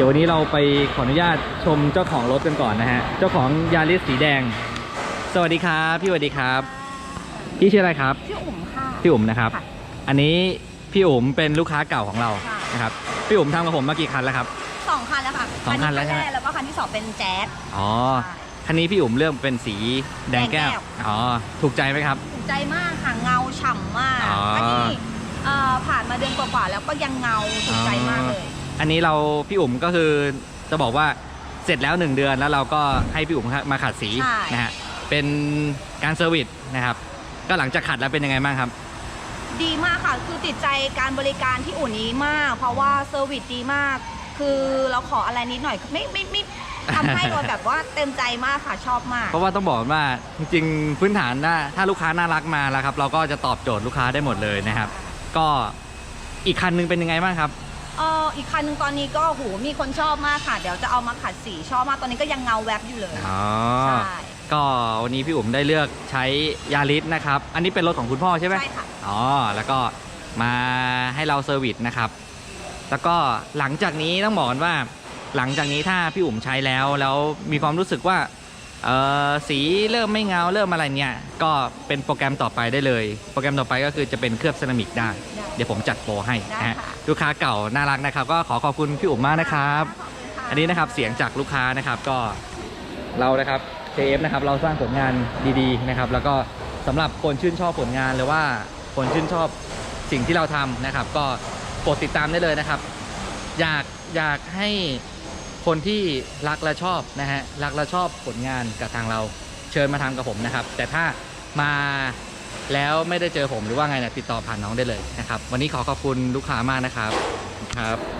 ดี๋ยววันนี้เราไปขออนุญาตชมเจ้าของรถกันก่อนนะฮะ เจ้าของยาริสสีแดง สวัสดีครับ พี่สวัสดีครับ พี่ชื่ออะไรครับ ชื่ออุ๋มค่ะ พี่อุ๋มนะครับ ค่ะอันนี้พี่อุ๋มเป็นลูกค้าเก่าของเราค่ะ นะครับ พี่อุ๋มทำกับผมมากี่คันแล้วครับ สองคันแล้วค่ะสองคันแล้วใช่ไหม แรกแล้วก็คันที่สองเป็นแจ๊ส อ๋อ คันนี้พี่อุ๋มเลือกเป็นสีแดงแก้ว แดงแก้ว อ๋อ ถูกใจไหมครับ ถูกใจมากค่ะเงาฉ่ำมากอ๋ออัอันนี้เอ่อผ่านมาเดือนกว่าๆแล้วก็ยังเงาถูกใจมากเลย อันนี้เราพี่อุ๋มก็คือจะบอกว่าเสร็จแล้วหนึ่งเดือนแล้วเราก็ให้พี่อุ๋มมาขัดสีใช่ นะฮะเป็นการเซอร์วิสนะครับ ก็หลังจากขัดแล้วเป็นยังไงบ้างครับ ดีมากค่ะ คือติดใจการบริการที่อุ่นนี้มาก เพราะว่าเซอร์วิสดีมาก คือเราขออะไรนิดหน่อยไม่ไม่ไม่ทำให้เราแบบว่าเต็มใจมากค่ะชอบมาก เพราะว่าต้องบอกว่าจริงๆพื้นฐานน่าถ้าลูกค้าน่ารักมาแล้วครับ เราก็จะตอบโจทย์ลูกค้าได้หมดเลยนะครับ ก็อีกคันหนึงเป็นยังไงบ้างครับ เอออีกคันหนึงตอนนี้ก็โหมีคนชอบมากค่ะ เดี๋ยวจะเอามาขัดสีชอบมากตอนนี้ก็ยังเงาแวบอยู่เลยอ๋อใช่ ก็วันนี้พี่อุ๋มได้เลือกใช้ยาริสนะครับ อันนี้เป็นรถของคุณพ่อใช่ไหมใช่ค่ะ อ๋อ แล้วก็มาให้เราเซอร์วิสนะครับ แล้วก็หลังจากนี้ต้องบอกกันว่า หลังจากนี้ถ้าพี่อุ๋มใช้แล้วแล้วมีความรู้สึกว่าเออสีเริ่มไม่เงาเริ่มอะไรเนี่ย ก็เป็นโปรแกรมต่อไปได้เลย โปรแกรมต่อไปก็คือจะเป็นเคลือบเซรามิกได้ ได้ เดี๋ยวผมจัดโปรให้นะฮะได้ค่ะ ลูกค้าเก่าน่ารักนะครับ ก็ขอขอบคุณพี่อุ๋มมากนะครับขอบคุณค่ะอันนี้นะครับเสียงจากลูกค้านะครับก็เรานะครับ JF นะครับเราสร้างผลงานดีๆนะครับ แล้วก็สำหรับคนชื่นชอบผลงานหรือว่าคนชื่นชอบสิ่งที่เราทำนะครับ ก็กดติดตามได้เลยนะครับ อยากอยากให้คนที่รักและชอบนะฮะรักและชอบผลงานกับทางเราเชิญมาทำกับผมนะครับ แต่ถ้ามา แล้วไม่ได้เจอผมหรือว่าไงเนี่ยติดต่อผ่านน้องได้เลยนะครับ วันนี้ขอขอบคุณลูกค้ามากนะครับครับ